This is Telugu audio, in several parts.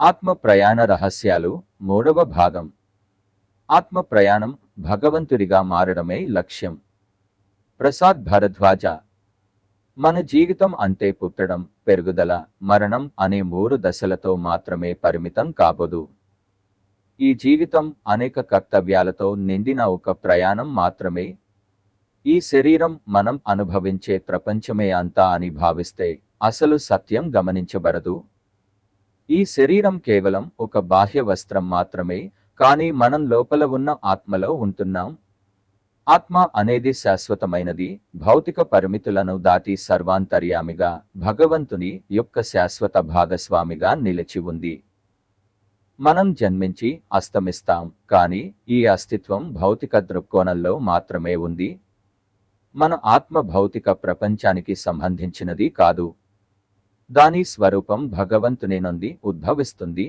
ఆత్మ ప్రయాణ రహస్యాలు మూడవ భాగం. ఆత్మ ప్రయాణం భగవంతుడిగా మారడమే లక్ష్యం. ప్రసాద్ భరద్వాజ మన జీవితం అంటే పుట్టడం పెరుగుదల మరణం అనే మూడు దశలతో మాత్రమే పరిమితం కాబోదు. ఈ జీవితం అనేక కర్తవ్యాలతో నిండిన ఒక ప్రయాణం మాత్రమే. ఈ శరీరం మనం అనుభవించే ప్రపంచమే అంతా అని భావిస్తే అసలు సత్యం గమనించబడదు. ఈ శరీరం కేవలం ఒక బాహ్య వస్త్రం మాత్రమే కానీ మనం లోపల ఉన్న ఆత్మలో ఉంటున్నాం. ఆత్మ అనేది శాశ్వతమైనది. భౌతిక పరిమితులను దాటి సర్వాంతర్యామిగా భగవంతుని యొక్క శాశ్వత భాగస్వామిగా నిలిచి ఉంది. మనం జన్మించి అస్తమిస్తాం కానీ ఈ అస్తిత్వం భౌతిక దృక్కోణంలో మాత్రమే ఉంది. మన ఆత్మ భౌతిక ప్రపంచానికి సంబంధించినది కాదు. దాని స్వరూపం భగవంతుని నుండి ఉద్భవిస్తుంది.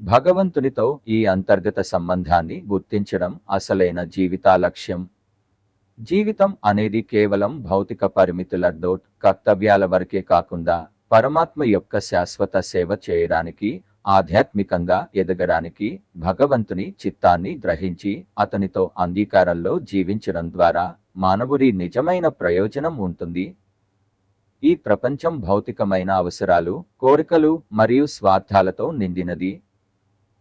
భగవంతునితో ఈ అంతర్గత సంబంధాన్ని గుర్తించడం అసలైన జీవిత లక్ష్యం జీవితం అనేది కేవలం భౌతిక పరిమితుల డోట్ కర్తవ్యాల వరకే కాకుండా పరమాత్మ యొక్క శాశ్వత సేవ చేయడానికి ఆధ్యాత్మికంగా ఎదగడానికి భగవంతుని చిత్తాన్ని గ్రహించి అతనితో అంగీకారంలో జీవించడం ద్వారా మానవుడి నిజమైన ప్రయోజనం ఉంటుంది. ఈ ప్రపంచం భౌతికమైన అవసరాలు కోరికలు మరియు స్వార్థాలతో నిండినది.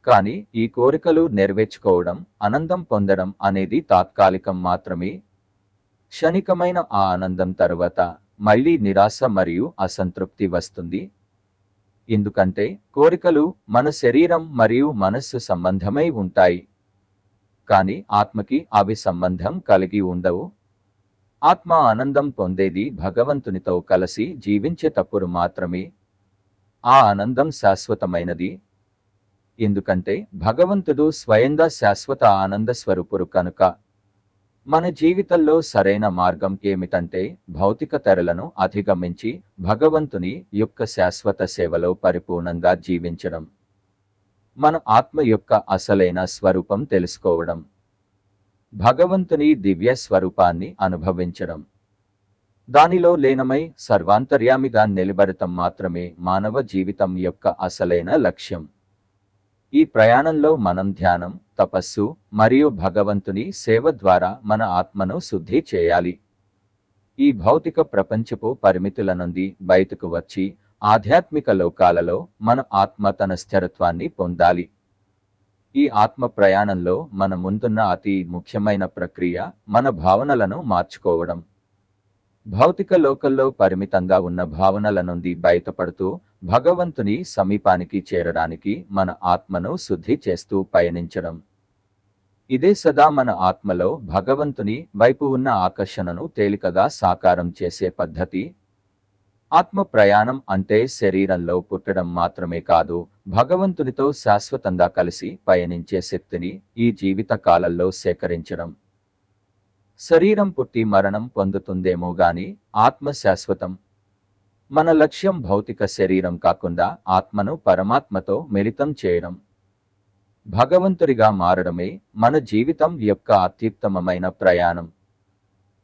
కానీ ఈ కోరికలు నెరవేర్చుకోవడం ఆనందం పొందడం అనేది తాత్కాలికం మాత్రమే. క్షణికమైన ఆ ఆనందం తరువాత మళ్ళీ నిరాశ మరియు అసంతృప్తి వస్తుంది. ఎందుకంటే కోరికలు మన శరీరం మరియు మనస్సు సంబంధమై ఉంటాయి. కానీ ఆత్మకి అవి సంబంధం కలిగి ఉండవు. ఆత్మ ఆనందం పొందేది భగవంతునితో కలిసి జీవించేటప్పుడు మాత్రమే ఆ ఆనందం శాశ్వతమైనది. ఎందుకంటే భగవంతుడు స్వయంగా శాశ్వత ఆనంద స్వరూపుడు కనుక మన జీవితంలో సరైన మార్గం ఏమిటంటే భౌతిక తెరలను అధిగమించి భగవంతుని యొక్క శాశ్వత సేవలో పరిపూర్ణంగా జీవించడం. మన ఆత్మ యొక్క అసలైన స్వరూపం తెలుసుకోవడం. భగవంతుని దివ్య స్వరూపాన్ని అనుభవించడం. దానిలో లీనమై సర్వాంతర్యామిగా నిలబడటం మాత్రమే మానవ జీవితం యొక్క అసలైన లక్ష్యం. ఈ ప్రయాణంలో మనం ధ్యానం తపస్సు మరియు భగవంతుని సేవ ద్వారా మన ఆత్మను శుద్ధి చేయాలి. ఈ భౌతిక ప్రపంచపు పరిమితుల నుండి బయటకు వచ్చి ఆధ్యాత్మిక లోకాలలో మన ఆత్మ తన స్థిరత్వాన్ని పొందాలి. ఈ ఆత్మ ప్రయాణంలో మన ముందున్న అతి ముఖ్యమైన ప్రక్రియ మన భావనలను మార్చుకోవడం. భౌతిక లోకల్లో పరిమితంగా ఉన్న భావనల నుండి బయటపడుతూ భగవంతుని సమీపానికి చేరడానికి మన ఆత్మను శుద్ధి చేస్తూ పయనించడం. ఇదే సదా మన ఆత్మలో భగవంతుని వైపు ఉన్న ఆకర్షణను తేలికగా సాకారం చేసే పద్ధతి ఆత్మ ప్రయాణం అంటే శరీరంలో పుట్టడం మాత్రమే కాదు భగవంతునితో శాశ్వతంగా కలిసి పయనించే శక్తిని ఈ జీవిత కాలంలో సేకరించడం. శరీరం పుట్టి మరణం పొందుతుందేమో గాని ఆత్మ శాశ్వతం మన లక్ష్యం భౌతిక శరీరం కాకుండా ఆత్మను పరమాత్మతో మిళితం చేయడం. భగవంతుడిగా మారడమే మన జీవితం యొక్క అత్యుత్తమమైన ప్రయాణం.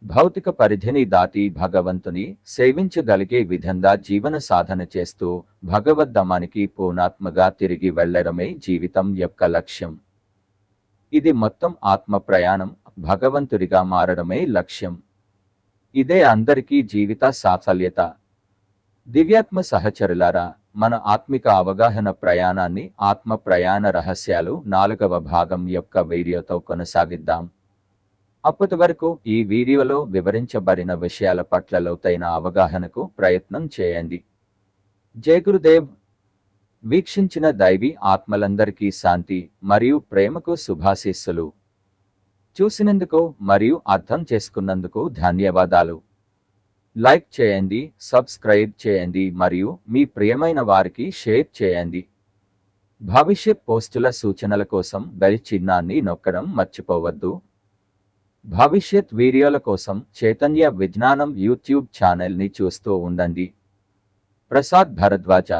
భౌతిక పరిధిని దాటి భగవంతుని సేవించగలిగే విధంగా జీవన సాధన చేస్తూ భగవద్దమానికి పూర్ణాత్మగా తిరిగి వెళ్ళడమే జీవితం యొక్క లక్ష్యం. ఇది మొత్తం ఆత్మ ప్రయాణం భగవంతుడిగా మారడమే లక్ష్యం. ఇదే అందరికీ జీవిత సాఫల్యత. దివ్యాత్మ సహచరులారా మన ఆత్మిక అవగాహన ప్రయాణాన్ని ఆత్మ ప్రయాణ రహస్యాలు నాలుగవ భాగం యొక్క వీడియోతో కొనసాగిద్దాం. అప్పటి వరకు ఈ వీడియోలో వివరించబడిన విషయాల పట్ల లోతైన అవగాహనకు ప్రయత్నం చేయండి. జయ గురుదేవ్. వీక్షించిన దైవీ ఆత్మలందరికీ శాంతి మరియు ప్రేమకు శుభాశీస్సులు. చూసినందుకు మరియు అర్థం చేసుకున్నందుకు ధన్యవాదాలు. లైక్ చేయండి సబ్స్క్రైబ్ చేయండి మరియు మీ ప్రియమైన వారికి షేర్ చేయండి. భవిష్యత్ పోస్టుల సూచనల కోసం బెల్ చిహ్నాన్ని నొక్కడం మర్చిపోవద్దు. భవిష్యత్ వీడియోల కోసం చైతన్య విజ్ఞానం యూట్యూబ్ ఛానల్ని చూస్తూ ఉండండి. ప్రసాద్ భరద్వాజ